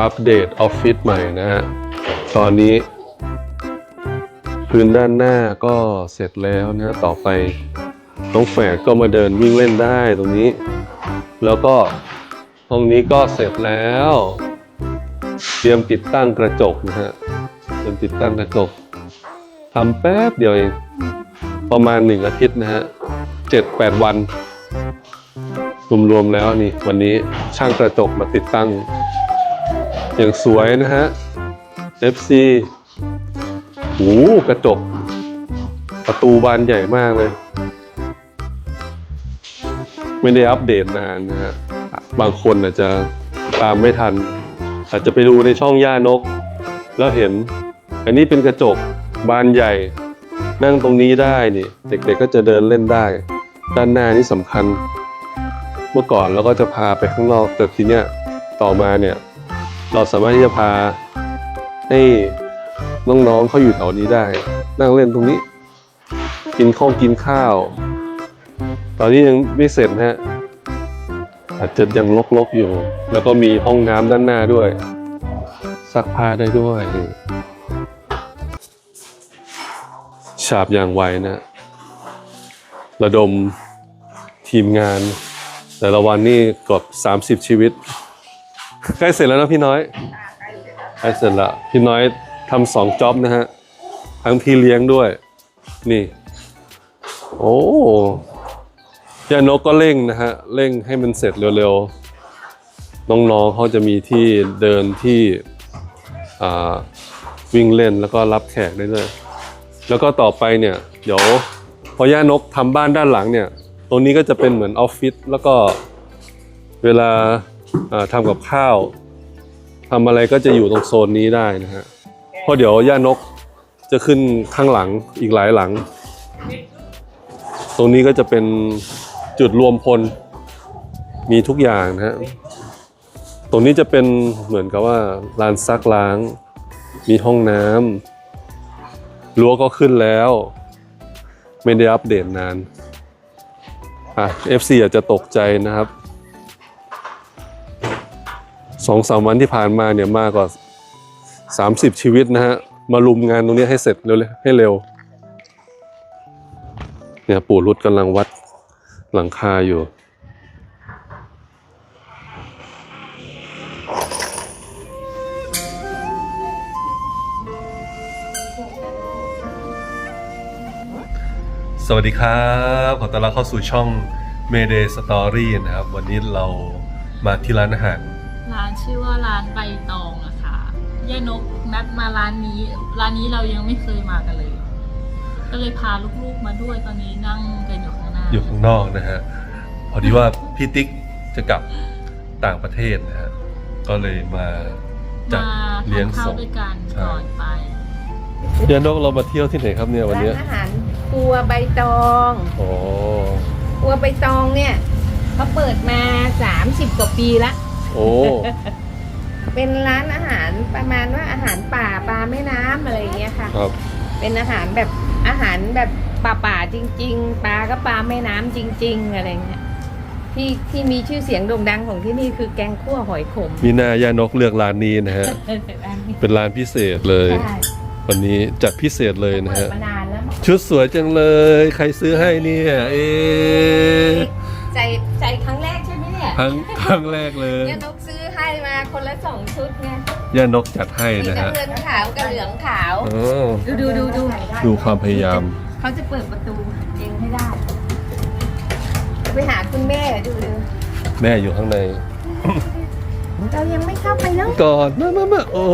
อัปเดตออฟฟิศใหม่นะฮะ ตอนนี้ พื้นด้านหน้าก็เสร็จแล้วนะต่อไปน้องแฝดก็มาเดินวิ่งเล่นได้ตรงนี้ แล้วก็ห้องนี้ก็เสร็จแล้ว เตรียมติดตั้งกระจกนะฮะเตรียมติดตั้งกระจกทำแป๊บเดียวเองประมาณหนึ่งอาทิตย์นะฮะเจ็ดแปดวันรวมๆแล้วนี่ วันนี้ช่างกระจกมาติดตั้ง อย่างสวยนะฮะ FC โอ้กระจก ประตูบานใหญ่มากเลย ไม่ได้อัปเดตนานนะฮะ บางคนอาจจะตามไม่ทัน อาจจะไปดูในช่องย่านก แล้วเห็น อันนี้เป็นกระจกบานใหญ่ นั่งตรงนี้ได้นี่ เด็กๆก็จะเดินเล่นได้ ด้านหน้านี่สำคัญ เมื่อก่อนเราก็จะพาไปข้างนอก แต่ทีเนี้ยต่อมาเนี่ย เราสามารถที่จะพาให้น้องๆเขาอยู่แถวนี้ได้ นั่งเล่นตรงนี้ กินข้าวกินข้าว ตอนนี้ยังไม่เสร็จนะฮะอาจจะยังลกๆอยู่ แล้วก็มีห้องน้ำด้านหน้าด้วยซักผ้าได้ด้วยฉาบอย่างไวนะระดมทีมงาน แต่ละวันนี่กอบ 30 ชีวิต ใกล้เสร็จแล้วนะพี่น้อยใกล้เสร็จแล้วพี่น้อยทำสองจ็อบนะฮะทั้งพี่เลี้ยงด้วย นี่ โอ้ยานกก็เร่งนะฮะเร่งให้มันเสร็จเร็วๆน้องๆเขาจะมีที่เดินที่อ่าวิ่งเล่นแล้วก็รับแขกได้ด้วยแล้วก็ต่อไปเนี่ยเดี๋ยวพอย่านกทำบ้านด้านหลังเนี่ย ตรงนี้ก็จะเป็นเหมือนออฟฟิศแล้วก็เวลาอ่า ทำกับข้าวทำอะไรก็จะอยู่ตรงโซนนี้ได้นะฮะเพราะเดี๋ยวย่านกจะขึ้นข้างหลังอีกหลายหลัง ตรงนี้ก็จะเป็นจุดรวมพลมีทุกอย่างนะฮะตรงนี้จะเป็นเหมือนกับว่าลานซักล้าง มีห้องน้ำรั้วก็ขึ้นแล้ว ไม่ได้อัปเดตนานอะ FC อาจจะตกใจนะครับ สองสามวันที่ผ่านมาเนี่ยมากกว่า30ชีวิตนะฮะมารุมงานตรงนี้ให้เสร็จเร็วให้เร็ว เนี่ยปู่รุดกำลังวัดหลังคาอยู่ สวัสดีครับ ขอต้อนรับเข้าสู่ช่อง Mayday Story นะครับ วันนี้เรามาที่ร้านอาหาร ร้านชื่อว่าร้านใบตองอะค่ะย่านกนัดมาร้านนี้ ร้านนี้เรายังไม่เคยมากันเลย ก็เลยพาลูกๆมาด้วยตอนนี้นั่งกันอยู่ข้างหน้าอยู่ข้างนอกนะฮะ พอดีว่าพี่ติ๊กจะกลับต่างประเทศนะฮะ ก็เลยมาจัดมาเลี้ยงทานข้าส่วงด้วยกันใช่ก่อนไป เดี๋ยวนกเรามาเที่ยวที่ไหนครับเนี่ยวันเนี้ยร้านอาหารครัวใบตองโอ้ครัวใบตองเนี่ยเขาเปิดมา 30 กว่าปีละ โอ้ เป็นร้านอาหารประมาณว่าอาหารป่าปลาแม่น้ำอะไรอย่างเงี้ยค่ะ ครับ เป็นอาหารแบบอาหารแบบป่าป่าๆจริง ๆ ปลาก็ปลาแม่น้ำจริง ๆ อะไรเงี้ยที่ที่มีชื่อเสียงโด่งดังของที่นี่คือแกงคั่วหอยขมมีหน้าย่านกเลือกร้านนี้นะฮะ ร้านนี้เป็นร้านพิเศษเลย ใช่วันนี้จัดพิเศษเลยนะเปิดฮะ มานานแล้ว ชุดสวยจังเลย ใครซื้อให้เนี่ย เอ๊ะ ครั้งครั้งแรกเลยเนี่ยนกซื้อให้มาคนละสองชุดไงย่านกจัดให้มีนะน้ำฮะเงินขาวกับเหลืองขาว โอ้ดูดูดูดูดูความพยายาม เขาจะเปิดประตูเองให้ได้ ไปหาคุณแม่ดูดูแม่อยู่ข้างใน เรายังไม่เข้าไปเนาะกอดมามามาโอ้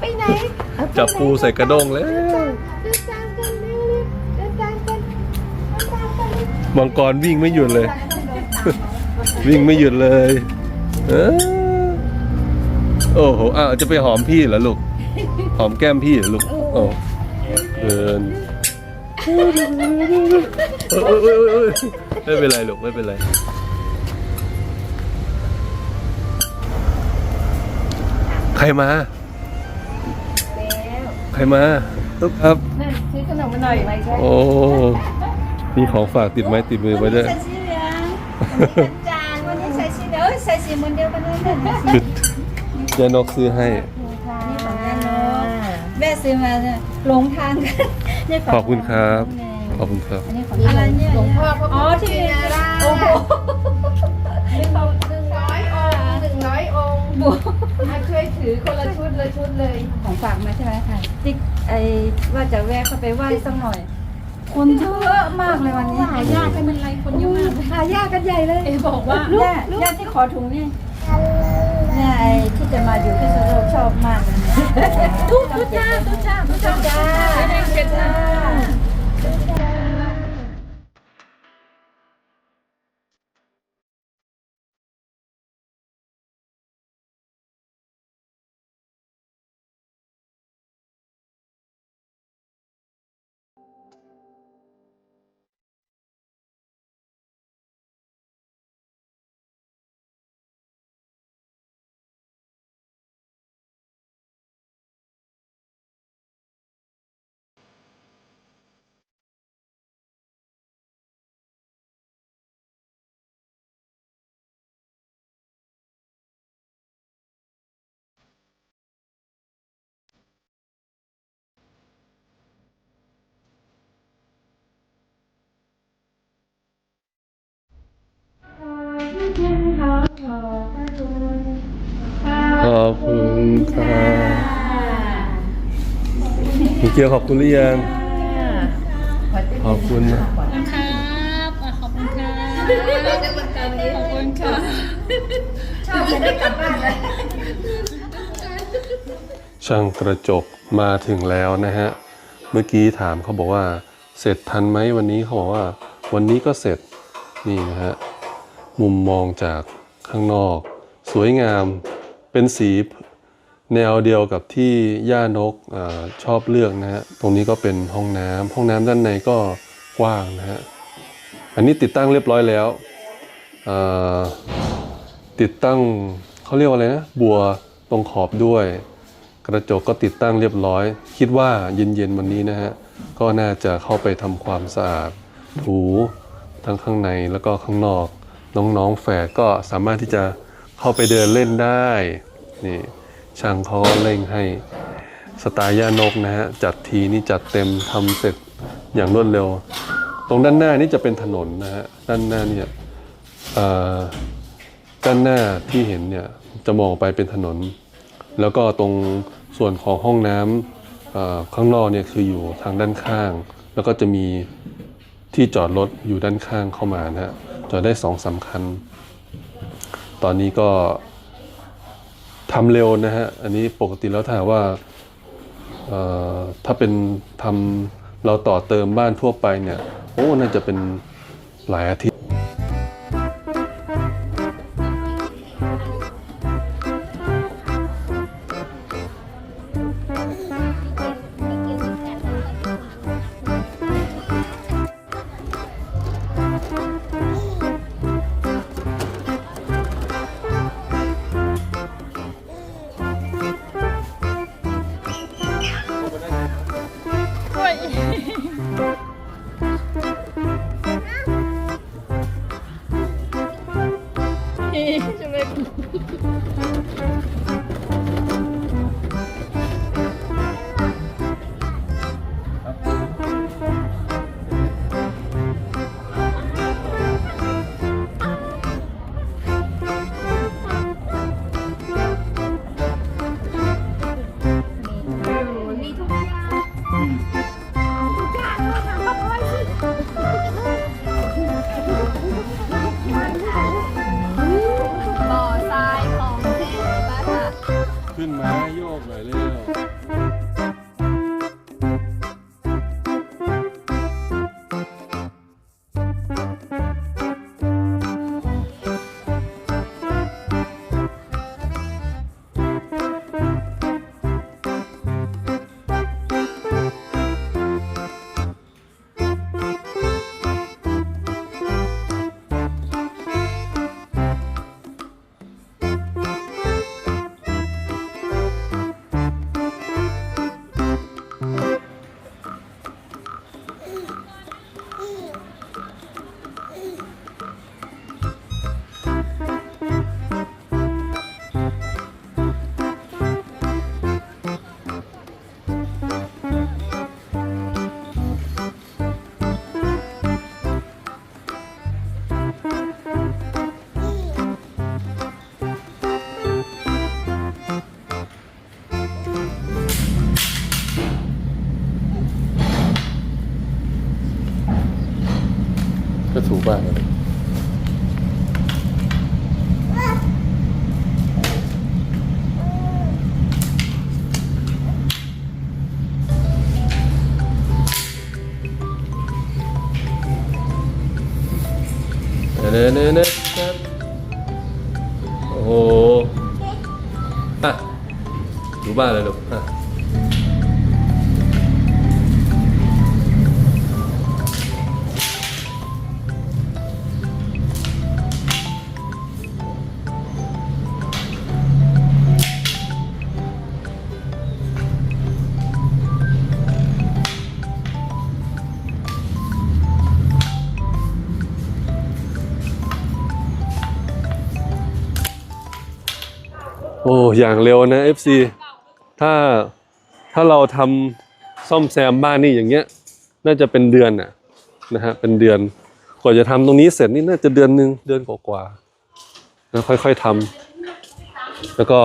ไปไหนเอาไปไหนจับปูใส่กระด้งแล้วเดินตามกันเร็วๆเดินตามกันเดินตามกันเร็วมังกรวิ่งไม่หยุดเลย ๆ วิ่งไม่หยุดเลยเออโอ้โหอ้าวจะไปหอมพี่เหรอลูก หอมแก้มพี่เหรอลูกโอ้เดินเออเออเออเออไม่เป็นไรลูกไม่เป็นไรใครมาแล้วใครมาตุ๊กครับนั่นซื้อขนมมาหน่อยไหมใช่โอ้ มีของฝากติดไม้ติดมือไว้ด้วยใส่สี เหลืองวันนี้วันจานวันนี้ใส่สีเหลืองเอ้ยใส่สีสีเหมือนเดียวกันเลยนะชุดยานกซื้อให้ นี่ของแม่เนาะแม่ซื้อมาเนี่ยหลงทางกันนี่ของขอบคุณครับน้องแนนขอบคุณครับ อันนี้ของอะไรเนี่ยหลวงพ่อพระอ๋อพุทธที่ชินราชโอ้โหหนึ่งหนึ่งร้อยองค์หนึ่งร้อยองค์บวกอะช่วยถือคนละชุดเลยชุดเลย ของฝากมาใช่ไหมค่ะที่ไอว่าจะแวะเข้าไปไหว้สักหน่อย คนเยอะมากเลยวันนี้หายากไม่เป็นไรคนเยอะมากหายากกันใหญ่เลยเอบอกว่าเนี่ยเนี่ยที่ขอถุงนี่เนี่ยไอ้ที่จะมาอยู่ที่สุโลกชอบมากเลยเนี่ยทุกทุกจ้าทุกจ้าทุกจ้าจ้า คุณครับคุณเกียวขอบคุณหรือยังขอบคุณนะขอบคุณครับอะขอบคุณครับขอบคุณค่ะชอบจะได้กลับบ้านเลยช่างกระจกมาถึงแล้วนะฮะ เมื่อกี้ถามเขาบอกว่า เสร็จทันไหมวันนี้เขาบอกว่า วันนี้ก็เสร็จนี่นะฮะมุมมองจากข้างนอก สวยงามเป็นสี แนวเดียวกับที่ย่านกอชอบเลือกนะฮะ ตรงนี้ก็เป็นห้องน้ำห้องน้ำด้านในก็กว้างนะฮะ อันนี้ติดตั้งเรียบร้อยแล้ว ติดตั้งเขาเรียกว่าอะไรนะ บัวตรงขอบด้วย กระจกก็ติดตั้งเรียบร้อย คิดว่าเย็นๆวันนี้นะฮะ ก็น่าจะเข้าไปทำความสะอาดถูทั้งข้างในแล้วก็ข้างนอก น้องๆแฝดก็สามารถที่จะเข้าไปเดินเล่นได้ นี่ ช่างเขาก็เร่งให้สไตล์ย่านกนะฮะจัดทีนี่จัดเต็มทำเสร็จอย่างรวดเร็ว ตรงด้านหน้านี่จะเป็นถนนนะฮะด้านหน้าเนี่ยด้านหน้าที่เห็นเนี่ยจะมองไปเป็นถนน แล้วก็ตรงส่วนของห้องน้ำข้างนอกเนี่ยคืออยู่ทางด้านข้าง แล้วก็จะมีที่จอดรถอยู่ด้านข้างเข้ามานะฮะจอดได้สองสามคันตอนนี้ก็ ทำเร็วนะฮะ อันนี้ปกติแล้วถ้าว่าเอ่อถ้าเป็นทำเราต่อเติมบ้านทั่วไปเนี่ย โอ้ น่าจะเป็นหลายอาทิตย์ ขึ้นมาโยกหน่อยเร็ว เน่เน่เน่โอ้โหอะดูบ้านเลยลูกอะ อ้อย่างเร็วนะ FC ถ้าถ้าเราทำซ่อมแซมบ้านนี่อย่างเงี้ย น่าจะเป็นเดือนน่ะนะฮะเป็นเดือนกว่าจะทำตรงนี้เสร็จนี่น่าจะเดือนหนึ่งเดือนกว่าๆแล้วค่อยๆทำแล้วก็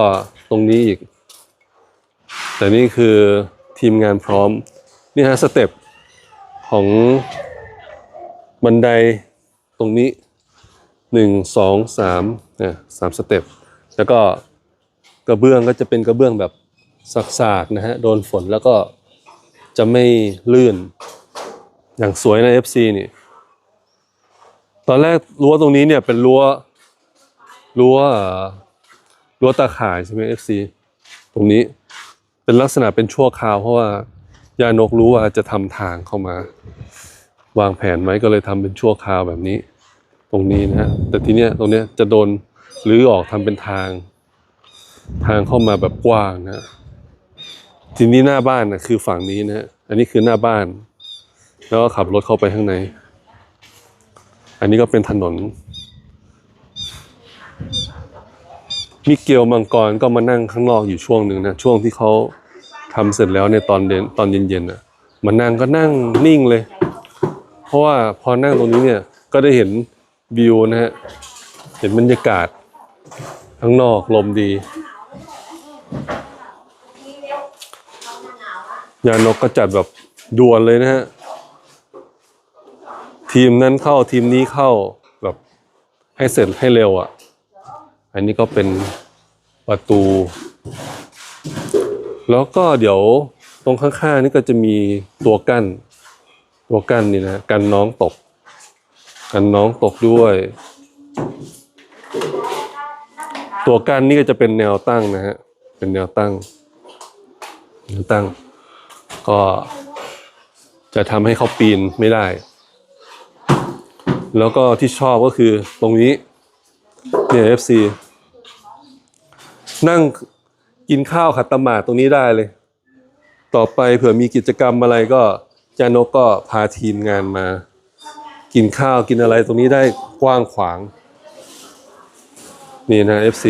ตรงนี้อีก แต่นี่คือทีมงานพร้อม นี่ฮะสเต็ปของบันไดตรงนี้หนึ่งสองสามเนี่ยสามสเต็ปแล้วก็ กระเบื้องก็จะเป็นกระเบื้องแบบสากๆนะฮะโดนฝนแล้วก็จะไม่ลื่น อย่างสวยใน FC นี่ ตอนแรกรั้วตรงนี้เนี่ยเป็นรั้วรั้วรั้วตาข่ายใช่ไหม FC ตรงนี้เป็นลักษณะเป็นชั่วคราว เพราะว่ายานกรู้ว่าจะทำทางเข้ามา วางแผนไว้ก็เลยทำเป็นชั่วคราวแบบนี้ ตรงนี้นะฮะแต่ทีเนี้ยตรงเนี้ยจะโดนรื้อออกทำเป็นทาง ทางเข้ามาแบบกว้างนะทีนี้หน้าบ้านนะคือฝั่งนี้นะอันนี้คือหน้าบ้าน แล้วก็ขับรถเข้าไปข้างใน อันนี้ก็เป็นถนน มิเกลมังกรก็มานั่งข้างนอกอยู่ช่วงหนึ่งนะช่วงที่เขาทำเสร็จแล้วในตอนเดนตอนเย็นๆน่ะมานั่งก็นั่งนิ่งเลย เพราะว่าพอนั่งตรงนี้เนี่ยก็ได้เห็นวิวนะฮะเห็นบรรยากาศข้างนอกลมดี ยานกก็จัดแบบด่วนเลยนะฮะ ทีมนั้นเข้าทีมนี้เข้าแบบให้เสร็จให้เร็วอะ อันนี้ก็เป็นประตู แล้วก็เดี๋ยวตรงข้างๆนี่ก็จะมีตัวกั้น ตัวกั้นนี่นะกันน้องตก กันน้องตกด้วย ตัวกั้นนี่ก็จะเป็นแนวตั้งนะฮะ เป็นแนวตั้ง แนวตั้ง ก็จะทำให้เขาปีนไม่ได้ แล้วก็ที่ชอบก็คือตรงนี้เนี่ย FC นั่งกินข้าวขัดตะหมาตรงนี้ได้เลย ต่อไปเผื่อมีกิจกรรมอะไรก็จานกก็พาทีมงานมา กินข้าวกินอะไรตรงนี้ได้กว้างขวาง นี่นะ FC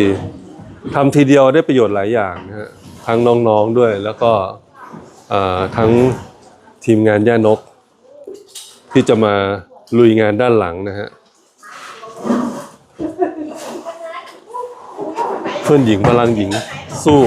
ทำทีเดียวได้ประโยชน์หลายอย่างนะฮะทั้งน้องๆด้วยแล้วก็ ทั้งทีมงานย่านก ที่จะมาลุยงานด้านหลังนะฮะ เพื่อนหญิงพลังหญิงสู้